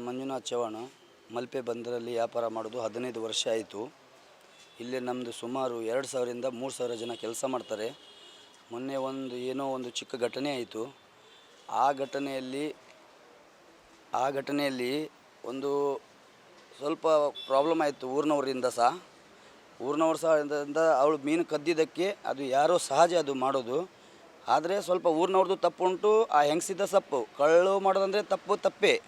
ಮಂಜುನಾಥ್ ಚವಾಣ ಮಲ್ಪೆ ಬಂದರಲ್ಲಿ ವ್ಯಾಪಾರ ಮಾಡೋದು ಹದಿನೈದು ವರ್ಷ ಆಯಿತು. ಇಲ್ಲಿ ನಮ್ಮದು ಸುಮಾರು ಎರಡು ಸಾವಿರದಿಂದ ಮೂರು ಸಾವಿರ ಜನ ಕೆಲಸ ಮಾಡ್ತಾರೆ. ಮೊನ್ನೆ ಒಂದು ಏನೋ ಒಂದು ಚಿಕ್ಕ ಘಟನೆ ಆಯಿತು. ಆ ಘಟನೆಯಲ್ಲಿ ಆ ಘಟನೆಯಲ್ಲಿ ಒಂದು ಸ್ವಲ್ಪ ಪ್ರಾಬ್ಲಮ್ ಆಯಿತು ಊರಿನವರಿಂದ ಸಹ. ಊರಿನವ್ರ ಸಹ ಇಂದ ಅವಳು ಮೀನು ಕದ್ದಿದ್ದಕ್ಕೆ ಅದು ಯಾರೋ ಸಹಜ ಅದು ಮಾಡೋದು. ಆದರೆ ಸ್ವಲ್ಪ ಊರಿನವ್ರದ್ದು ತಪ್ಪು ಉಂಟು ಆ ಹೆಂಗಸಿದ್ದ ಸಪ್ಪು. ಕಳ್ಳು ಮಾಡೋದಂದರೆ ತಪ್ಪು ತಪ್ಪೇ.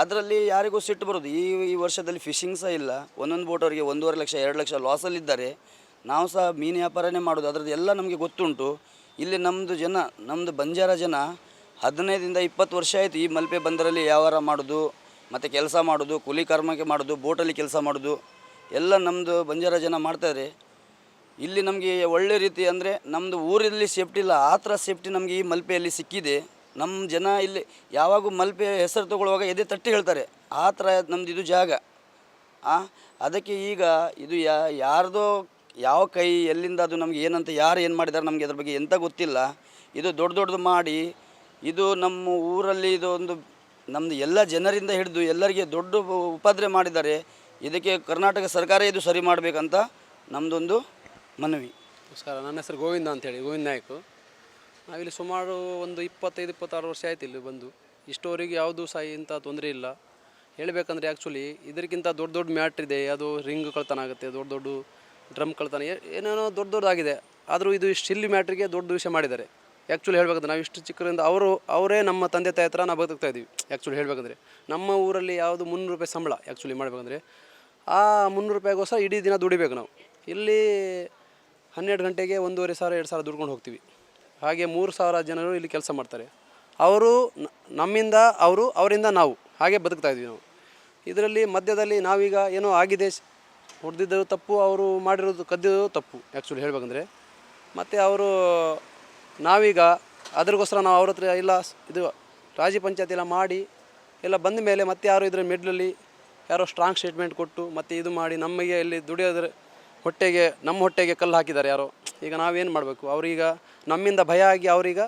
ಅದರಲ್ಲಿ ಯಾರಿಗೂ ಸಿಟ್ಟು ಬರೋದು ಈ ಈ ವರ್ಷದಲ್ಲಿ ಫಿಶಿಂಗ್ ಸಹ ಇಲ್ಲ. ಒಂದೊಂದು ಬೋಟ್ ಅವರಿಗೆ ಒಂದೂವರೆ ಲಕ್ಷ, ಎರಡು ಲಕ್ಷ ಲಾಸಲ್ಲಿದ್ದಾರೆ ನಾವು ಸಹ ಮೀನು ವ್ಯಾಪಾರನೇ ಮಾಡೋದು ಅದರದ್ದು ಎಲ್ಲ ನಮಗೆ ಗೊತ್ತುಂಟು. ಇಲ್ಲಿ ನಮ್ಮದು ಜನ ನಮ್ಮದು ಬಂಜಾರ ಜನ ಹದಿನೈದರಿಂದ ಇಪ್ಪತ್ತು ವರ್ಷ ಆಯಿತು ಈ ಮಲ್ಪೆ ಬಂದರಲ್ಲಿ ವ್ಯವಹಾರ ಮಾಡೋದು ಮತ್ತು ಕೆಲಸ ಮಾಡೋದು ಕೂಲಿ ಕರ್ಮಕ್ಕೆ ಮಾಡೋದು ಬೋಟಲ್ಲಿ ಕೆಲಸ ಮಾಡೋದು ಎಲ್ಲ ನಮ್ಮದು ಬಂಜಾರ ಜನ ಮಾಡ್ತಾರೆ ಇಲ್ಲಿ ನಮಗೆ ಒಳ್ಳೆ ರೀತಿ ಅಂದರೆ ನಮ್ಮದು ಊರಲ್ಲಿ ಸೇಫ್ಟಿ ಇಲ್ಲ. ಆ ಥರ ಸೇಫ್ಟಿ ನಮಗೆ ಈ ಮಲ್ಪೆಯಲ್ಲಿ ಸಿಕ್ಕಿದೆ. ನಮ್ಮ ಜನ ಇಲ್ಲಿ ಯಾವಾಗೂ ಮಲ್ಪೆ ಹೆಸರು ತಗೊಳ್ಳುವಾಗ ಎದೆ ತಟ್ಟಿ ಹೇಳ್ತಾರೆ. ಆ ಥರ ನಮ್ದು ಇದು ಜಾಗ. ಆ, ಅದಕ್ಕೆ ಈಗ ಇದು ಯಾ, ಯಾರ್ದೋ ಯಾವ ಕೈ ಎಲ್ಲಿಂದ ಅದು ನಮ್ಗೆ ಏನಂತ ಯಾರು ಏನು ಮಾಡಿದ್ದಾರೆ ನಮಗೆ ಅದ್ರ ಬಗ್ಗೆ ಎಂತ ಗೊತ್ತಿಲ್ಲ. ಇದು ದೊಡ್ಡ ದೊಡ್ಡದು ಮಾಡಿ, ಇದು ನಮ್ಮ ಊರಲ್ಲಿ ಇದು ಒಂದು ನಮ್ಮದು ಎಲ್ಲ ಜನರಿಂದ ಹಿಡಿದು ಎಲ್ಲರಿಗೆ ದೊಡ್ಡ ಉಪದ್ರೆ ಮಾಡಿದ್ದಾರೆ. ಇದಕ್ಕೆ ಕರ್ನಾಟಕ ಸರ್ಕಾರ ಇದು ಸರಿ ಮಾಡಬೇಕಂತ ನಮ್ಮದೊಂದು ಮನವಿ. ನಮಸ್ಕಾರ. ನನ್ನ ಹೆಸರು ಗೋವಿಂದ ಅಂತೇಳಿ. ಗೋವಿಂದ ನಾಯ್ಕು. ನಾವಿಲ್ಲಿ ಸುಮಾರು ಒಂದು ಇಪ್ಪತ್ತೈದು, ಇಪ್ಪತ್ತಾರು ವರ್ಷ ಆಯ್ತು ಇಲ್ಲಿ ಬಂದು. ಇಷ್ಟೋರಿಗೆ ಯಾವುದೂ ಸಹ ಇಂಥ ತೊಂದರೆ ಇಲ್ಲ. ಹೇಳಬೇಕಂದ್ರೆ ಆ್ಯಕ್ಚುಲಿ ಇದಕ್ಕಿಂತ ದೊಡ್ಡ ದೊಡ್ಡ ಮ್ಯಾಟ್ರ್ ಇದೆ. ಅದು ರಿಂಗ್ ಕಳ್ತನ ಆಗುತ್ತೆ, ದೊಡ್ಡ ದೊಡ್ಡ ಡ್ರಮ್ ಕಳ್ತನ ಏನೇನೋ ದೊಡ್ಡ ದೊಡ್ಡದಾಗಿದೆ. ಆದರೂ ಇದು ಸಿಲ್ಲಿ ಮ್ಯಾಟ್ರಿಗೆ ದೊಡ್ಡ ವಿಷಯ ಮಾಡಿದ್ದಾರೆ. ಆ್ಯಕ್ಚುಲಿ ಹೇಳಬೇಕಂದ್ರೆ ನಾವು ಇಷ್ಟು ಚಿಕ್ಕರಿಂದ ಅವರು, ಅವರೇ ನಮ್ಮ ತಂದೆ, ತಾಯಿ ಹತ್ರ ನಾವು ಬದುಕ್ತಾ ಇದ್ದೀವಿ. ಆ್ಯಕ್ಚುಲಿ ಹೇಳಬೇಕಂದ್ರೆ ನಮ್ಮ ಊರಲ್ಲಿ ಯಾವುದು ಮುನ್ನೂರು ರೂಪಾಯಿ ಸಂಬಳ ಆ್ಯಕ್ಚುಲಿ ಮಾಡಬೇಕಂದ್ರೆ ಆ ಮುನ್ನೂರು ರೂಪಾಯಿಗೋಸ್ಕರ ಇಡೀ ದಿನ ದುಡಿಬೇಕು ನಾವು. ಇಲ್ಲಿ ಹನ್ನೆರಡು ಗಂಟೆಗೆ ಒಂದೂವರೆ ಸಾವಿರ, ಎರಡು ಸಾವಿರ ದುಡ್ಕೊಂಡು ಹೋಗ್ತೀವಿ. ಹಾಗೆ ಮೂರು ಸಾವಿರ ಜನರು ಇಲ್ಲಿ ಕೆಲಸ ಮಾಡ್ತಾರೆ. ಅವರು ನಮ್ಮಿಂದ ಅವರು ಅವರಿಂದ ನಾವು, ಹಾಗೆ ಬದುಕ್ತಾ ಇದ್ವಿ ನಾವು. ಇದರಲ್ಲಿ ಮಧ್ಯದಲ್ಲಿ ನಾವೀಗ ಏನೋ ಆಗಿದೆ ಹೊಡೆದಿದ್ದು ತಪ್ಪು, ಅವರು ಮಾಡಿರೋದು ಕದ್ದಿರೋದು ತಪ್ಪು ಆ್ಯಕ್ಚುಲಿ ಹೇಳಬೇಕಂದ್ರೆ. ಮತ್ತು ಅವರು ನಾವೀಗ ಅದ್ರಗೋಸ್ಕರ ನಾವು ಅವ್ರ ಹತ್ರ ಇಲ್ಲ ಇದು ರಾಜಿ ಪಂಚಾಯತ್ ಎಲ್ಲ ಮಾಡಿ, ಎಲ್ಲ ಬಂದ ಮೇಲೆ ಮತ್ತೆ ಯಾರು ಇದರ ಮಿಡ್ಲಲ್ಲಿ ಯಾರೋ ಸ್ಟ್ರಾಂಗ್ ಸ್ಟೇಟ್ಮೆಂಟ್ ಕೊಟ್ಟು ಮತ್ತೆ ಇದು ಮಾಡಿ ನಮಗೆ ಇಲ್ಲಿ ದುಡಿಯೋದ್ರ ಹೊಟ್ಟೆಗೆ, ನಮ್ಮ ಹೊಟ್ಟೆಗೆ ಕಲ್ಲು ಹಾಕಿದ್ದಾರೆ ಯಾರೋ. ಈಗ ನಾವೇನು ಮಾಡಬೇಕು? ಅವ್ರೀಗ ನಮ್ಮಿಂದ ಭಯ ಆಗಿ ಅವ್ರೀಗ,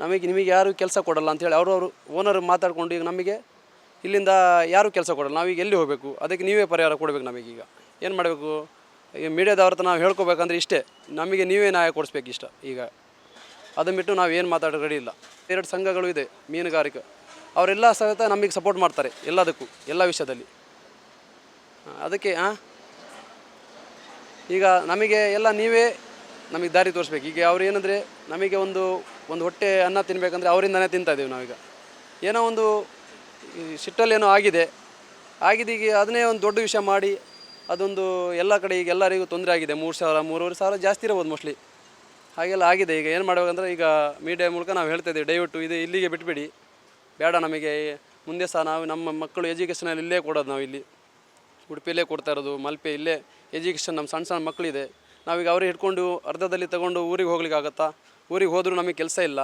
ನಮಗೆ ನಿಮಗೆ ಯಾರು ಕೆಲಸ ಕೊಡಲ್ಲ ಅಂತೇಳಿ ಅವರು ಓನರ್ ಮಾತಾಡ್ಕೊಂಡು ಈಗ ನಮಗೆ ಇಲ್ಲಿಂದ ಯಾರೂ ಕೆಲಸ ಕೊಡಲ್ಲ, ನಾವೀಗ ಎಲ್ಲಿ ಹೋಗಬೇಕು? ಅದಕ್ಕೆ ನೀವೇ ಪರಿಹಾರ ಕೊಡಬೇಕು ನಮಗೀಗ ಏನು ಮಾಡಬೇಕು? ಈಗ ಮೀಡಿಯಾದವ್ರ ಹತ್ರ ನಾವು ಹೇಳ್ಕೊಬೇಕಂದ್ರೆ ಇಷ್ಟೇ, ನಮಗೆ ನೀವೇ ನ್ಯಾಯ ಕೊಡಿಸ್ಬೇಕು ಇಷ್ಟ ಈಗ. ಅದನ್ನು ಬಿಟ್ಟು ನಾವು ಏನು ಮಾತಾಡೋ ರೆಡಿ ಇಲ್ಲ. ಎರಡು ಸಂಘಗಳು ಇದೆ, ಮೀನುಗಾರಿಕೆ. ಅವರೆಲ್ಲ ಸಹಿತ ನಮಗೆ ಸಪೋರ್ಟ್ ಮಾಡ್ತಾರೆ ಎಲ್ಲದಕ್ಕೂ, ಎಲ್ಲ ವಿಷಯದಲ್ಲಿ. ಅದಕ್ಕೆ ಈಗ ನಮಗೆ ಎಲ್ಲ ನೀವೇ ನಮಗೆ ದಾರಿ ತೋರಿಸ್ಬೇಕು. ಈಗ ಅವ್ರು ಏನಂದರೆ ನಮಗೆ ಒಂದು ಒಂದು ಹೊಟ್ಟೆ ಅನ್ನ ತಿನ್ನಬೇಕಂದ್ರೆ ಅವರಿಂದನೇ ತಿಂತಾ ಇದ್ದೀವಿ ನಾವೀಗ. ಏನೋ ಒಂದು ಸಿಟ್ಟಲ್ಲೇನೋ ಆಗಿದೆ. ಆಗಿದೆ ಈಗ ಅದನ್ನೇ ಒಂದು ದೊಡ್ಡ ವಿಷಯ ಮಾಡಿ ಅದೊಂದು ಎಲ್ಲ ಕಡೆ ಈಗ ಎಲ್ಲರಿಗೂ ತೊಂದರೆ ಆಗಿದೆ. ಮೂರು ಸಾವಿರ, ಮೂರುವರೆ ಸಾವಿರ ಜಾಸ್ತಿ ಇರ್ಬೋದು ಮೋಸ್ಟ್ಲಿ. ಹಾಗೆಲ್ಲ ಆಗಿದೆ. ಈಗ ಏನು ಮಾಡಬೇಕಂದ್ರೆ ಈಗ ಮೀಡಿಯಾ ಮೂಲಕ ನಾವು ಹೇಳ್ತಾ ಇದ್ದೀವಿ, ದಯವಿಟ್ಟು ಇದು ಇಲ್ಲಿಗೆ ಬಿಟ್ಬಿಡಿ. ಬೇಡ ನಮಗೆ, ಮುಂದೆ ಸಹ ನಾವು ನಮ್ಮ ಮಕ್ಕಳು ಎಜುಕೇಷನಲ್ಲಿ ಇಲ್ಲೇ ಕೊಡೋದು ನಾವು ಇಲ್ಲಿ. ಉಡುಪಿಯಲ್ಲೇ ಕೊಡ್ತಾ ಇರೋದು, ಮಲ್ಪೆ ಇಲ್ಲೇ ಎಜುಕೇಷನ್ ನಮ್ಮ ಸಣ್ಣ ಸಣ್ಣ ಮಕ್ಕಳಿದೆ ನಾವೀಗ ಅವ್ರಿಗೆ ಹಿಡ್ಕೊಂಡು ಅರ್ಧದಲ್ಲಿ ತಗೊಂಡು ಊರಿಗೆ ಹೋಗ್ಲಿಕ್ಕಾಗತ್ತಾ ಊರಿಗೆ ಹೋದರೂ ನಮಗೆ ಕೆಲಸ ಇಲ್ಲ.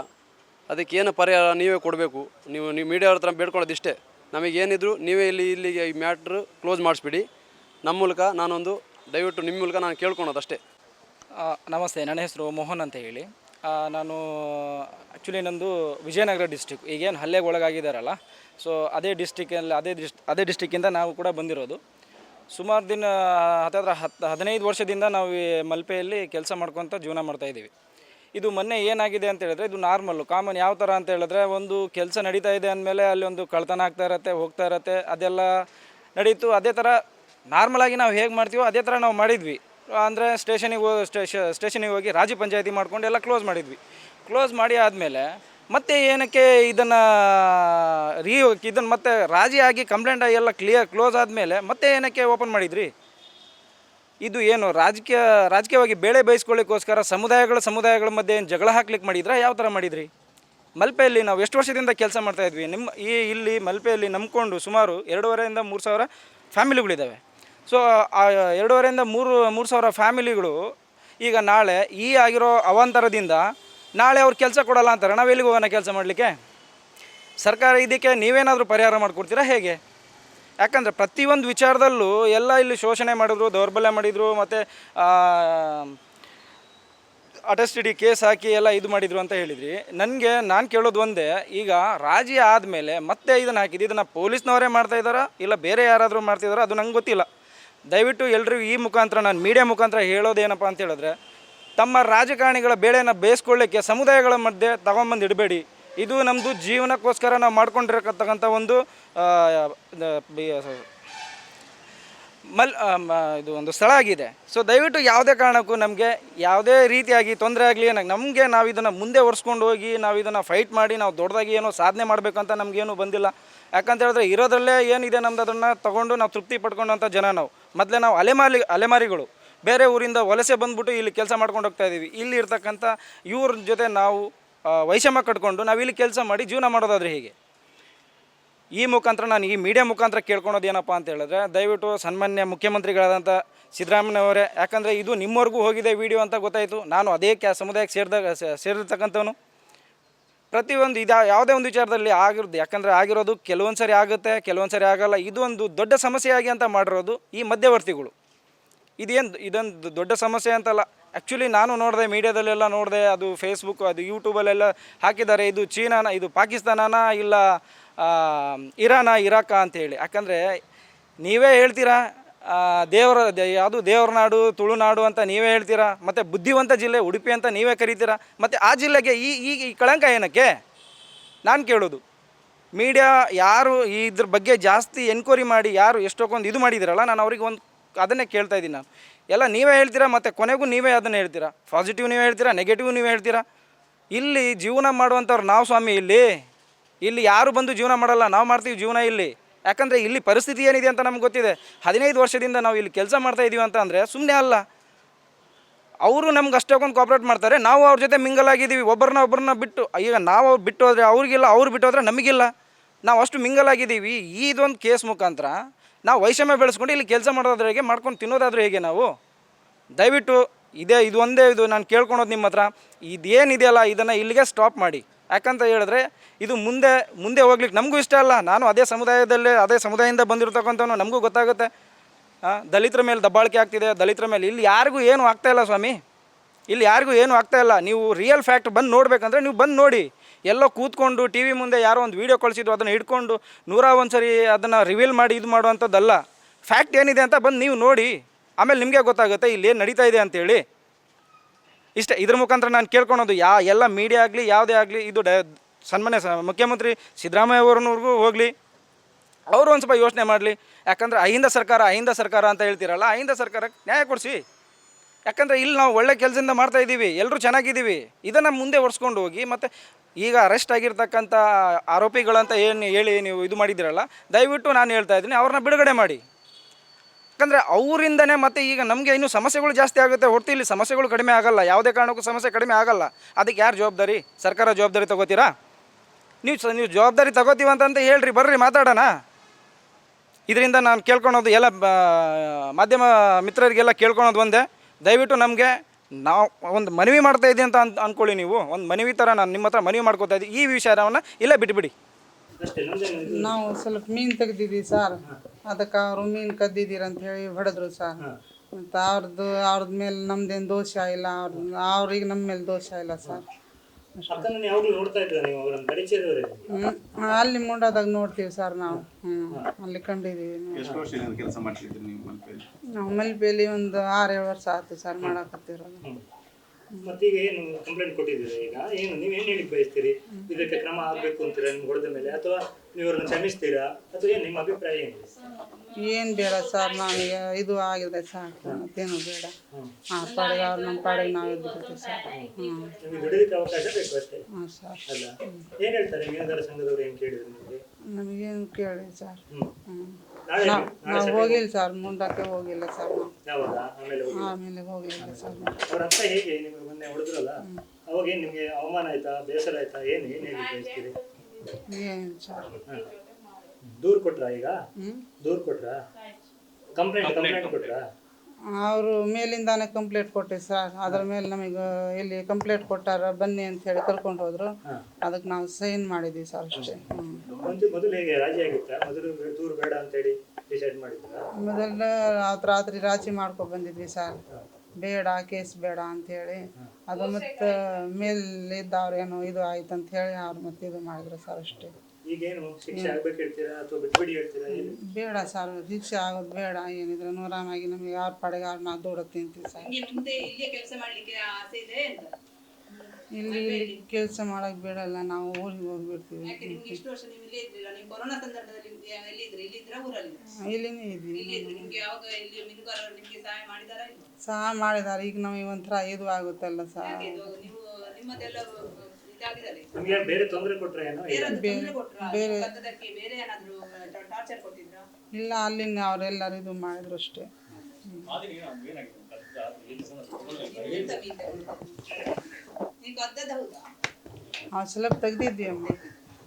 ಅದಕ್ಕೆ ಏನು ಪರಿಹಾರ ನೀವೇ ಕೊಡಬೇಕು? ನೀವು ನೀವು ಮೀಡಿಯಾ ಹತ್ರ ಬೇಡ್ಕೊಳ್ಳೋದು ಇಷ್ಟೇ. ನಮಗೇನಿದ್ರು ನೀವೇ ಇಲ್ಲಿ, ಇಲ್ಲಿಗೆ ಈ ಮ್ಯಾಟ್ರ್ ಕ್ಲೋಸ್ ಮಾಡಿಸ್ಬಿಡಿ. ನಮ್ಮ ಮೂಲಕ ನಾನೊಂದು ದಯವಿಟ್ಟು ನಿಮ್ಮ ಮೂಲಕ ನಾನು ಕೇಳ್ಕೊಳೋದು ಅಷ್ಟೇ. ನಮಸ್ತೆ. ನನ್ನ ಹೆಸರು ಮೋಹನ್ ಅಂತ ಹೇಳಿ. ನಾನು ಆ್ಯಕ್ಚುಲಿ ನಂದು ವಿಜಯನಗರ ಡಿಸ್ಟಿಕ್ ಈಗೇನು ಹಲ್ಲೆಗೆ ಒಳಗಾಗಿದ್ದಾರಲ್ಲ ಸೊ ಅದೇ ಡಿಸ್ಟಿಕಲ್ಲಿ ಅದೇ ಡಿಸ್ಟ್ ಅದೇ ಡಿಸ್ಟಿಕ್ಕಿಂದ ನಾವು ಕೂಡ ಬಂದಿರೋದು. ಸುಮಾರು ದಿನ, ಹತ್ತತ್ರ ಹತ್ತು ಹದಿನೈದು ವರ್ಷದಿಂದ ನಾವು ಈ ಮಲ್ಪೆಯಲ್ಲಿ ಕೆಲಸ ಮಾಡ್ಕೊತ ಜೀವನ ಮಾಡ್ತಾಯಿದ್ದೀವಿ ಇದು ಮೊನ್ನೆ ಏನಾಗಿದೆ ಅಂತ ಹೇಳಿದ್ರೆ, ಇದು ನಾರ್ಮಲ್ಲು, ಕಾಮನ್ ಯಾವ ಥರ ಅಂತ ಹೇಳಿದ್ರೆ, ಒಂದು ಕೆಲಸ ನಡೀತಾ ಇದೆ ಅಂದಮೇಲೆ ಅಲ್ಲಿ ಒಂದು ಕಳ್ತನ ಆಗ್ತಾ ಇರತ್ತೆ, ಹೋಗ್ತಾ ಇರತ್ತೆ, ಅದೆಲ್ಲ ನಡೀತು. ಅದೇ ಥರ ನಾರ್ಮಲಾಗಿ ನಾವು ಹೇಗೆ ಮಾಡ್ತೀವೋ ಅದೇ ಥರ ನಾವು ಮಾಡಿದ್ವಿ. ಅಂದರೆ ಸ್ಟೇಷನಿಗೆ ಹೋಗಿ, ಸ್ಟೇಷ, ಸ್ಟೇಷನಿಗೆ ಹೋಗಿ ರಾಜಿ ಪಂಚಾಯತಿ ಮಾಡ್ಕೊಂಡು ಎಲ್ಲ ಕ್ಲೋಸ್ ಮಾಡಿದ್ವಿ. ಕ್ಲೋಸ್ ಮಾಡಿ ಆದಮೇಲೆ ಮತ್ತೆ ಏನಕ್ಕೆ ಇದನ್ನು ರೀ ಇದನ್ನು ಮತ್ತೆ ರಾಜಿ ಆಗಿ ಕಂಪ್ಲೇಂಟ್ ಎಲ್ಲ ಕ್ಲಿಯರ್ ಕ್ಲೋಸ್ ಆದಮೇಲೆ ಮತ್ತೆ ಏನಕ್ಕೆ ಓಪನ್ ಮಾಡಿದ್ರಿ? ಇದು ಏನು ರಾಜಕೀಯ, ರಾಜಕೀಯವಾಗಿ ಬೇಳೆ ಬೇಯಿಸ್ಕೊಳ್ಳಿಕ್ಕೋಸ್ಕರ ಸಮುದಾಯಗಳ ಸಮುದಾಯಗಳ ಮಧ್ಯೆ ಏನು ಜಗಳ ಹಾಕ್ಲಿಕ್ಕೆ ಮಾಡಿದ್ರಾ? ಯಾವ ಥರ ಮಾಡಿದ್ರಿ? ಮಲ್ಪೆಯಲ್ಲಿ ನಾವು ಎಷ್ಟು ವರ್ಷದಿಂದ ಕೆಲಸ ಮಾಡ್ತಾ ಇದ್ವಿ. ನಿಮ್ಮ ಈ ಇಲ್ಲಿ ಮಲ್ಪೆಯಲ್ಲಿ ನಂಬಿಕೊಂಡು ಸುಮಾರು ಎರಡೂವರೆಯಿಂದ ಮೂರು ಸಾವಿರ ಫ್ಯಾಮಿಲಿಗಳಿದ್ದಾವೆ ಸೊ ಆ, ಎರಡೂವರೆಯಿಂದ ಮೂರು ಮೂರು ಸಾವಿರ ಫ್ಯಾಮಿಲಿಗಳು ಈಗ ನಾಳೆ ಈ ಆಗಿರೋ ಅವಾಂತರದಿಂದ ನಾಳೆ ಅವ್ರು ಕೆಲಸ ಕೊಡಲ್ಲ ಅಂತಾರೆ. ನಾವು ಎಲ್ಲಿಗೆ ಹೋಗೋಣ ಕೆಲಸ ಮಾಡಲಿಕ್ಕೆ? ಸರ್ಕಾರ ಇದಕ್ಕೆ ನೀವೇನಾದರೂ ಪರಿಹಾರ ಮಾಡಿಕೊಡ್ತೀರಾ ಹೇಗೆ? ಯಾಕಂದರೆ ಪ್ರತಿಯೊಂದು ವಿಚಾರದಲ್ಲೂ ಎಲ್ಲ ಇಲ್ಲಿ ಶೋಷಣೆ ಮಾಡಿದ್ರು, ದೌರ್ಬಲ್ಯ ಮಾಡಿದರು, ಮತ್ತು ಅಟೆಸ್ಟಿಡಿ ಕೇಸ್ ಹಾಕಿ ಎಲ್ಲ ಇದು ಮಾಡಿದರು ಅಂತ ಹೇಳಿದ್ರಿ. ನನಗೆ, ನಾನು ಕೇಳೋದು ಒಂದೇ, ಈಗ ರಾಜಿ ಆದಮೇಲೆ ಮತ್ತೆ ಇದನ್ನು ಹಾಕಿದ್ದು ಇದನ್ನು ಪೊಲೀಸ್ನವರೇ ಮಾಡ್ತಾ ಇದ್ದಾರಾ? ಇಲ್ಲ ಬೇರೆ ಯಾರಾದರೂ ಮಾಡ್ತಿದ್ದಾರಾ ಅದು ನಂಗೆ ಗೊತ್ತಿಲ್ಲ. ದಯವಿಟ್ಟು ಎಲ್ಲರಿಗೂ ಈ ಮುಖಾಂತರ ನಾನು ಮೀಡಿಯಾ ಮುಖಾಂತರ ಹೇಳೋದೇನಪ್ಪ ಅಂತ ಹೇಳಿದ್ರೆ ತಮ್ಮ ರಾಜಕಾರಣಿಗಳ ಬೇಳೆನ ಬೇಯಿಸ್ಕೊಳ್ಳಿಕ್ಕೆ ಸಮುದಾಯಗಳ ಮಧ್ಯೆ ತಗೊಂಬಂದು ಇಡಬೇಡಿ. ಇದು ನಮ್ಮದು ಜೀವನಕ್ಕೋಸ್ಕರ ನಾವು ಮಾಡ್ಕೊಂಡಿರತಕ್ಕಂಥ ಒಂದು ಮಲ್ ಇದು ಒಂದು ಸ್ಥಳ ಆಗಿದೆ. ಸೊ ದಯವಿಟ್ಟು ಯಾವುದೇ ಕಾರಣಕ್ಕೂ ನಮಗೆ ಯಾವುದೇ ರೀತಿಯಾಗಿ ತೊಂದರೆ ಆಗಲಿ ನಮಗೆ ನಾವು ಇದನ್ನು ಮುಂದೆ ಒರೆಸ್ಕೊಂಡು ಹೋಗಿ, ನಾವು ಇದನ್ನು ಫೈಟ್ ಮಾಡಿ, ನಾವು ದೊಡ್ಡದಾಗಿ ಏನೋ ಸಾಧನೆ ಮಾಡಬೇಕಂತ ನಮಗೇನು ಬಂದಿಲ್ಲ. ಯಾಕಂತ ಹೇಳಿದ್ರೆ ಇರೋದರಲ್ಲೇ ಏನಿದೆ ನಮ್ದು ಅದನ್ನು ತೊಗೊಂಡು ನಾವು ತೃಪ್ತಿ ಪಡ್ಕೊಂಡಂಥ ಜನ ನಾವು. ಮೊದಲೇ ನಾವು ಅಲೆಮಾರಿ ಅಲೆಮಾರಿಗಳು. ಬೇರೆ ಊರಿಂದ ವಲಸೆ ಬಂದ್ಬಿಟ್ಟು ಇಲ್ಲಿ ಕೆಲಸ ಮಾಡ್ಕೊಂಡು ಹೋಗ್ತಾ ಇದ್ದೀವಿ. ಇಲ್ಲಿ ಇರ್ತಕ್ಕಂಥ ಇವ್ರ ಜೊತೆ ನಾವು ವೈಷಮ್ಯ ಕಟ್ಕೊಂಡು ನಾವು ಇಲ್ಲಿ ಕೆಲಸ ಮಾಡಿ ಜೀವನ ಮಾಡೋದಾದ್ರೆ ಹೀಗೆ? ಈ ಮುಖಾಂತರ ನಾನು ಈ ಮೀಡಿಯಾ ಮುಖಾಂತರ ಕೇಳ್ಕೊಳೋದು ಏನಪ್ಪ ಅಂತ ಹೇಳಿದ್ರೆ, ದಯವಿಟ್ಟು ಸನ್ಮಾನ್ಯ ಮುಖ್ಯಮಂತ್ರಿಗಳಾದಂಥ ಸಿದ್ದರಾಮಯ್ಯವರೇ ಯಾಕಂದರೆ ಇದು ನಿಮ್ಮವರೆಗೂ ಹೋಗಿದೆ ವಿಡಿಯೋ ಅಂತ ಗೊತ್ತಾಯಿತು. ನಾನು ಅದೇ ಕ್ಯಾ, ಸಮುದಾಯಕ್ಕೆ ಸೇರಿದಾಗ ಸೇರಿರ್ತಕ್ಕಂಥವನು ಪ್ರತಿಯೊಂದು ಇದು, ಯಾವುದೇ ಒಂದು ವಿಚಾರದಲ್ಲಿ ಆಗಿರೋದು, ಯಾಕಂದರೆ ಆಗಿರೋದು ಕೆಲವೊಂದು ಸರಿ ಆಗುತ್ತೆ ಕೆಲವೊಂದು ಸರಿ ಆಗಲ್ಲ. ಇದು ಒಂದು ದೊಡ್ಡ ಸಮಸ್ಯೆಯಾಗಿ ಅಂತ ಮಾಡಿರೋದು ಈ ಮಧ್ಯವರ್ತಿಗಳು. ಇದೇನು ಇದೊಂದು ದೊಡ್ಡ ಸಮಸ್ಯೆ ಅಂತಲ್ಲ. ಆ್ಯಕ್ಚುಲಿ ನಾನು ನೋಡಿದೆ, ಮೀಡಿಯಾದಲ್ಲೆಲ್ಲ ನೋಡಿದೆ, ಅದು ಫೇಸ್ಬುಕ್ ಅದು ಯೂಟ್ಯೂಬಲ್ಲೆಲ್ಲ ಹಾಕಿದ್ದಾರೆ. ಇದು ಚೀನಾನ ಇದು ಪಾಕಿಸ್ತಾನನ ಇಲ್ಲ ಇರಾನ, ಇರಾಕ ಅಂತೇಳಿ. ಯಾಕಂದರೆ ನೀವೇ ಹೇಳ್ತೀರಾ ದೇವರ ಯಾವುದು ದೇವರ ನಾಡು ತುಳುನಾಡು ಅಂತ ನೀವೇ ಹೇಳ್ತೀರಾ? ಮತ್ತು ಬುದ್ಧಿವಂತ ಜಿಲ್ಲೆ, ಉಡುಪಿ ಅಂತ ನೀವೇ ಕರಿತೀರಾ? ಮತ್ತು ಆ ಜಿಲ್ಲೆಗೆ ಈ ಈ ಈ ಕಳಂಕ ಏನಕ್ಕೆ? ನಾನು ಕೇಳೋದು. ಮೀಡಿಯಾ ಯಾರು ಇದ್ರ ಬಗ್ಗೆ ಜಾಸ್ತಿ ಎನ್ಕ್ವೈರಿ ಮಾಡಿ, ಯಾರು ಎಷ್ಟೊಂದು ಇದು ಮಾಡಿದಿರಲ್ಲ, ನಾನು ಅವ್ರಿಗೆ ಒಂದು ಅದನ್ನೇ ಕೇಳ್ತಾ ಇದ್ದೀನಿ ನಾನು. ಎಲ್ಲ ನೀವೇ ಹೇಳ್ತೀರಾ ಮತ್ತು ಕೊನೆಗೂ ನೀವೇ ಅದನ್ನು ಹೇಳ್ತೀರಾ? ಪಾಸಿಟಿವ್ ನೀವೇ ಹೇಳ್ತೀರಾ? ನೆಗೆಟಿವ್ ನೀವೇ ಹೇಳ್ತೀರಾ? ಇಲ್ಲಿ ಜೀವನ ಮಾಡುವಂಥವ್ರು ನಾವು ಸ್ವಾಮಿ, ಇಲ್ಲಿ. ಇಲ್ಲಿ ಯಾರು ಬಂದು ಜೀವನ ಮಾಡಲ್ಲ? ನಾವು ಮಾಡ್ತೀವಿ ಜೀವನ ಇಲ್ಲಿ. ಯಾಕಂದರೆ ಇಲ್ಲಿ ಪರಿಸ್ಥಿತಿ ಏನಿದೆ ಅಂತ ನಮ್ಗೆ ಗೊತ್ತಿದೆ. ಹದಿನೈದು ವರ್ಷದಿಂದ ನಾವು ಇಲ್ಲಿ ಕೆಲಸ ಮಾಡ್ತಾ ಇದ್ದೀವಿ ಅಂತ ಅಂದರೆ ಸುಮ್ಮನೆ ಅಲ್ಲ. ಅವರು ನಮ್ಗೆ ಅಷ್ಟೊಂದು ಕಾಪ್ರೇಟ್ ಮಾಡ್ತಾರೆ. ನಾವು ಅವ್ರ ಜೊತೆ ಮಿಂಗಲ್ ಆಗಿದ್ದೀವಿ. ಒಬ್ಬರನ್ನ ಒಬ್ಬರನ್ನ ಬಿಟ್ಟು, ಈಗ ನಾವು ಅವ್ರು ಬಿಟ್ಟು ಹೋದರೆ ಅವ್ರಿಗಿಲ್ಲ, ಅವ್ರು ಬಿಟ್ಟು ಹೋದರೆ ನಮಗಿಲ್ಲ. ನಾವು ಅಷ್ಟು ಮಿಂಗಲ್ ಆಗಿದ್ದೀವಿ. ಇದೊಂದು ಕೇಸ್ ಮುಖಾಂತರ ನಾವು ವೈಷಮ್ಯ ಬೆಳೆಸ್ಕೊಂಡು ಇಲ್ಲಿ ಕೆಲಸ ಮಾಡೋದಾದ್ರೆ ಹೇಗೆ, ಮಾಡ್ಕೊಂಡು ತಿನ್ನೋದಾದ್ರೂ ಹೇಗೆ ನಾವು? ದಯವಿಟ್ಟು ಇದೇ, ಇದು ಒಂದೇ, ಇದು ನಾನು ಕೇಳ್ಕೊಳೋದು ನಿಮ್ಮ ಹತ್ರ. ಇದೇನಿದೆಯಲ್ಲ, ಇದನ್ನು ಇಲ್ಲಿಗೆ ಸ್ಟಾಪ್ ಮಾಡಿ. ಯಾಕಂತ ಹೇಳಿದ್ರೆ, ಇದು ಮುಂದೆ ಮುಂದೆ ಹೋಗ್ಲಿಕ್ಕೆ ನಮಗೂ ಇಷ್ಟ ಅಲ್ಲ. ನಾನು ಅದೇ ಸಮುದಾಯದಲ್ಲೇ, ಅದೇ ಸಮುದಾಯದಿಂದ ಬಂದಿರತಕ್ಕಂಥವ್ನು, ನಮಗೂ ಗೊತ್ತಾಗುತ್ತೆ. ದಲಿತರ ಮೇಲೆ ದಬ್ಬಾಳಿಕೆ ಆಗ್ತಿದೆ, ದಲಿತರ ಮೇಲೆ. ಇಲ್ಲಿ ಯಾರಿಗೂ ಏನು ಆಗ್ತಾಯಿಲ್ಲ ಸ್ವಾಮಿ. ಇಲ್ಲಿ ಯಾರಿಗೂ ಏನು ಆಗ್ತಾಯಿಲ್ಲ ನೀವು ರಿಯಲ್ ಫ್ಯಾಕ್ಟ್ ಬಂದು ನೋಡಬೇಕಂದ್ರೆ ನೀವು ಬಂದು ನೋಡಿ. ಎಲ್ಲೋ ಕೂತ್ಕೊಂಡು ಟಿ ವಿ ಮುಂದೆ ಯಾರೋ ಒಂದು ವೀಡಿಯೋ ಕಳಿಸಿದ್ರು, ಅದನ್ನು ಹಿಡ್ಕೊಂಡು ನೂರ ಒಂದು ಸರಿ ಅದನ್ನು ರಿವೀಲ್ ಮಾಡಿ ಇದು ಮಾಡುವಂಥದ್ದಲ್ಲ. ಫ್ಯಾಕ್ಟ್ ಏನಿದೆ ಅಂತ ಬಂದು ನೀವು ನೋಡಿ, ಆಮೇಲೆ ನಿಮಗೆ ಗೊತ್ತಾಗುತ್ತೆ ಇಲ್ಲಿ ಏನು ನಡೀತಾ ಇದೆ ಅಂತೇಳಿ. ಇಷ್ಟೇ, ಇದ್ರ ಮುಖಾಂತರ ನಾನು ಕೇಳ್ಕೊಳೋದು, ಯಾ, ಎಲ್ಲ ಮೀಡಿಯಾ ಆಗಲಿ, ಯಾವುದೇ ಆಗಲಿ, ಇದು ಡ, ಸನ್ಮಾನ್ಯ ಮುಖ್ಯಮಂತ್ರಿ ಸಿದ್ದರಾಮಯ್ಯ ಅವ್ರನ್ನವ್ರಿಗೂ ಹೋಗಲಿ. ಅವರು ಒಂದು ಸ್ವಲ್ಪ ಯೋಚನೆ ಮಾಡಲಿ. ಯಾಕಂದರೆ ಅಹಿಂದ ಸರ್ಕಾರ ಅಹಿಂದ ಸರ್ಕಾರ ಅಂತ ಹೇಳ್ತೀರಲ್ಲ, ಅಹಿಂದ ಸರ್ಕಾರಕ್ಕೆ ನ್ಯಾಯ ಕೊಡಿಸಿ. ಯಾಕಂದರೆ ಇಲ್ಲಿ ನಾವು ಒಳ್ಳೆ ಕೆಲಸದಿಂದ ಮಾಡ್ತಾ ಇದ್ದೀವಿ ಎಲ್ಲರೂ ಚೆನ್ನಾಗಿದ್ದೀವಿ. ಇದನ್ನು ಮುಂದೆ ಒರೆಸ್ಕೊಂಡು ಹೋಗಿ, ಮತ್ತು ಈಗ ಅರೆಸ್ಟ್ ಆಗಿರ್ತಕ್ಕಂಥ ಆರೋಪಿಗಳಂತ ಏನು ಹೇಳಿ ನೀವು ಇದು ಮಾಡಿದ್ದೀರಲ್ಲ, ದಯವಿಟ್ಟು ನಾನು ಹೇಳ್ತಾ ಇದ್ದೀನಿ, ಅವ್ರನ್ನ ಬಿಡುಗಡೆ ಮಾಡಿ. ಯಾಕಂದರೆ ಅವರಿಂದನೇ ಮತ್ತೆ ಈಗ ನಮಗೆ ಇನ್ನೂ ಸಮಸ್ಯೆಗಳು ಜಾಸ್ತಿ ಆಗುತ್ತೆ, ಹೊರತು ಇಲ್ಲಿ ಸಮಸ್ಯೆಗಳು ಕಡಿಮೆ ಆಗಲ್ಲ, ಯಾವುದೇ ಕಾರಣಕ್ಕೂ ಸಮಸ್ಯೆ ಕಡಿಮೆ ಆಗಲ್ಲ. ಅದಕ್ಕೆ ಯಾರು ಜವಾಬ್ದಾರಿ? ಸರ್ಕಾರ ಜವಾಬ್ದಾರಿ ತಗೋತೀರಾ? ನೀವು ಸ, ನೀವು ಜವಾಬ್ದಾರಿ ತಗೋತೀವಿ ಅಂತಂತ ಹೇಳ್ರಿ, ಬರ್ರಿ ಮಾತಾಡೋಣ. ಇದರಿಂದ ನಾನು ಕೇಳ್ಕೊಳೋದು ಎಲ್ಲ ಮಾಧ್ಯಮ ಮಿತ್ರರಿಗೆಲ್ಲ ಕೇಳ್ಕೊಳೋದು ಒಂದೇ. ದಯವಿಟ್ಟು ನಮಗೆ ನಾವು ಒಂದು ಮನವಿ ಮಾಡ್ತಾ ಇದ್ದೀನಿ ಅಂತ ಅನ್ ಅಂದ್ಕೊಳ್ಳಿ ನೀವು. ಒಂದು ಮನವಿ ಥರ ನಾನು ನಿಮ್ಮ ಹತ್ರ ಮನವಿ ಮಾಡ್ಕೋತಾ ಇದ್ದೀನಿ. ಈ ವಿಚಾರವನ್ನು ಇಲ್ಲೇ ಬಿಟ್ಬಿಡಿ. ನಾವು ಸ್ವಲ್ಪ ಮೀನು ತೆಗ್ದಿದ್ವಿ ಸರ್. ಅದಕ್ಕೆ ಅವರು ಮೀನು ಕದ್ದಿದ್ದೀರ ಅಂತ ಹೇಳಿ ಹೊಡೆದ್ರು ಸರ್. ಮತ್ತು ಅವ್ರದ್ದು ಅವ್ರದ್ದು ಮೇಲೆ ನಮ್ದೇನು ದೋಷ ಇಲ್ಲ. ಅವ್ರ ಅವ್ರಿಗೆ ನಮ್ಮ ಮೇಲೆ ದೋಷ ಇಲ್ಲ ಸರ್. ಯಾವಾಗಲೂ ನೋಡ್ತಾ ಇದ್ದೀರಾ ನೀವು ಅವರನ್ನು ಪರಿಚಯದವರೇ ನಿಮಗೆ? ಹ್ಮ್. ಅಲ್ಲಿ ಮುಂಡಾದಾಗ ನೋಡ್ತೀವಿ ಸರ್ ನಾವು ಹ್ಞೂ ಅಲ್ಲಿ ಕಂಡಿದೀವಿ ನಾವು. ಎಷ್ಟು ವರ್ಷದಿಂದ ಕೆಲಸ ಮಾಡ್ತಿದ್ರಿ ನೀವು ಮಲ್ಪೆಯಲ್ಲಿ ನಾವು ಮಲ್ಪೆಯಲ್ಲಿ ಒಂದು ಆರು ಏಳು ವರ್ಷ ಆಯ್ತು ಸರ್ ಮಾಡಕತ್ತಿರೋದು ಮತ್ತೀಗ ಏನು ಕಂಪ್ಲೇಂಟ್ ಕೊಟ್ಟಿದ್ದೀರಾ ಈಗ? ಏನು ನೀವು ಏನು ಹೇಳಿ ಬಯಸ್ತೀರಿ? ಇದಕ್ಕೆ ಕ್ರಮ ಆಗಬೇಕು ಅಂತೀರಾ ನಿಮ್ಗೆ ಹೊಡೆದ ಮೇಲೆ? ಅಥವಾ ನೀವು ಅವ್ರನ್ನ ಕ್ಷಮಿಸ್ತೀರಾ? ಅಥವಾ ಏನು ನಿಮ್ಮ ಅಭಿಪ್ರಾಯ ಏನು? ಏನು ಬೇಡ ಸರ್ ನಮಗೆ ಇದು ಆಗಿದೆ ಸರ್. ಮತ್ತೇನು ಬೇಡ. ಆ ಪಾಡಿಗೆ ಅವ್ರು ನಮ್ಮ ಪಾಡಿಗೆ ನಾವು ಇದ್ಬಿಡ್ತೀವಿ ಸರ್. ಹ್ಞೂ ನಿಮಗೆ ದುಡಿಯೋದಕ್ಕೆ ಅವಕಾಶ ಬೇಕು ಅಷ್ಟೇ? ಹ್ಞೂ ಸರ್. ಅಲ್ಲ. ಏನು ಹೇಳ್ತಾರೆ? ಮೀನುಗಾರ ಸಂಘದವ್ರು ಏನು ಕೇಳಿದ್ರು ನಿಮಗೆ? ನಮಗೇನು ಕೇಳಿ ಸರ್. ಹ್ಞೂ ನಾವು ಹೋಗಿಲ್ಲ ಸರ್ ಮುಂದಕ್ಕೆ ಹೋಗಿಲ್ಲ ಸರ್ ಹೌದಾ ಯಾವಾಗ? ಆಮೇಲೆ ಹೋಗಿ. ಆಮೇಲೆ ಹೋಗಿಲ್ಲ ಸರ್ ನಾವು. ಅವ್ರ ಅಪ್ಪ ಹೇಗೆ? ನಿಮಗೆ ಮೊನ್ನೆ ಹೊಡೆದ್ರಲ್ಲ? ಅವಾಗ ಏನು ನಿಮಗೆ ಅವಮಾನ ಆಯ್ತಾ? ಬೇಸರ ಆಯ್ತಾ? ಏನು ಏನು ಹೇಳಿ ಬಯಸ್ತೀರಿ ಏನು ಸರ್? ಹಾಂ. ದೂರು ಕೊಟ್ರಾ ಈಗ? ಹ್ಞೂ ದೂರು ಕೊಟ್ರಾ? Complaint complaint ಕೊಟ್ರಾ? ಅವರು ಮೇಲಿಂದಾನೆ ಕಂಪ್ಲೇಂಟ್ ಕೊಟ್ಟಿವಿ ಸರ್. ಅದ್ರ ಮೇಲೆ ನಮಗೆ ಇಲ್ಲಿ ಕಂಪ್ಲೇಂಟ್ ಕೊಟ್ಟಾರ ಬನ್ನಿ ಅಂತ ಹೇಳಿ ಕರ್ಕೊಂಡು ಹೋದ್ರು. ಅದಕ್ಕೆ ನಾವು ಸೈನ್ ಮಾಡಿದ್ವಿ ಸರ್ ಅಷ್ಟೇ. ಮೊದಲು ಹೇಗೆ ರಾಜಿ ಆಗಿತ್ತಾ? ಮೊದಲು ದೂರು ಬೇಡ ಅಂತೇಳಿ ಡಿಸೈಡ್ ಮಾಡಿದ್ರಾ? ಮೊದಲ ಅವತ್ತು ರಾತ್ರಿ ರಾಜಿ ಮಾಡ್ಕೊಂಡು ಬಂದಿದ್ವಿ ಸರ್. ಬೇಡ ಕೇಸ್ ಬೇಡ ಅಂಥೇಳಿ ಅದು ಮತ್ತು ಏನು ಇದು ಆಯ್ತು ಅಂತ ಹೇಳಿ ಅವ್ರು ಮತ್ತೆ ಇದು ಮಾಡಿದ್ರು ಸರ್ ಅಷ್ಟೇ. ಈಗೇನು ಶಿಕ್ಷೆ ಆಗ್ಬೇಕು ಹೇಳ್ತೀರಾ? ಅಥವಾ ಬಿಟ್ಬಿಡಿ ಹೇಳ್ತೀರಾ? ಏನು? ಬೇಡ ಸರ್ ಶಿಕ್ಷೆ ಆಗೋದು ಬೇಡ ಏನಿದ್ರೆ ನೂರಾಮಾಗಿ ನಮಗೆ ಯಾರ ಪಡೆಗೆ ಅವ್ರು ನಾವು ದೂರ ತಿಂತೀವಿ ಸರ್ ನಿಮ್ಗೆ ಮುಂದೆ ಇಲ್ಲೇ ಕೆಲಸ ಮಾಡ್ಲಿಕ್ಕೆ ಆಸೆ ಇದೆ ಅಂತ? ಇಲ್ಲಿ ಇಲ್ಲಿ ಕೆಲಸ ಮಾಡಕ್ ಬೇಡಲ್ಲ ನಾವು ಊರಿಗೆ ಹೋಗ್ಬಿಡ್ತೀವಿ. ಯಾಕೆ ನಿಮ್ಗೆ ಇಷ್ಟು ವರ್ಷ ನೀವು ಇಲ್ಲೇ ಇದ್ರಿಲ್ಲ ನೀವು ಕೊರೋನಾ ಸಂದರ್ಭದಲ್ಲಿ ಎಲ್ಲಿ ಇದ್ರಿ ಇಲ್ಲಿ ಇದ್ರ ಊರಲ್ಲಿ? ಇಲ್ಲಿನೇ ಇದ್ದೀವಿ ಇಲ್ಲಿ ಇದ್ರಿ. ನಿಮ್ಗೆ ಯಾವಾಗ ಇಲ್ಲಿ ಮೀನುಗಾರರು ನಿಮ್ಗೆ ಸಹಾಯ ಮಾಡಿದಾರ? ಸಹ ಮಾಡಿದ್ದಾರೆ ಈಗ ನಮಗೆ ಒಂಥರ ಇದು ಆಗುತ್ತಲ್ಲ ಸರ್ ನೀವು ನಿಮ್ಮದೆಲ್ಲ ಇದಾಗಿದ್ದಾರೆ ನಿಮ್ಗೆ ಬೇರೆ ತೊಂದರೆ ಕೊಟ್ರೆ ಏನೋ ಬೇರೆ ತೊಂದರೆ ಕೊಟ್ರ? ಕದ್ದದಕ್ಕೆ ಬೇರೆ ಏನಾದ್ರು ಟಾರ್ಚರ್ ಕೊಟ್ಟಿದ್ರ? ಇಲ್ಲ ಅಲ್ಲಿಂದ ಅವರೆಲ್ಲರೂ ಇದು ಮಾಡಿದ್ರು ಅಷ್ಟೇ. ನಾವು ಸ್ವಲ್ಪ ತೆಗ್ದಿದ್ವಿ ಅಮ್ಮ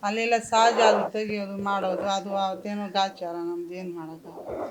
ಅಲ್ಲೆಲ್ಲ ಸಹಜ ಅದು ತೆಗಿಯೋದು ಮಾಡೋದು ಅದು ಅವತ್ತೇನೋ ಗಾಚಾರ ನಮ್ದು ಏನು ಮಾಡೋಕ್ಕಾಗಲ್ಲ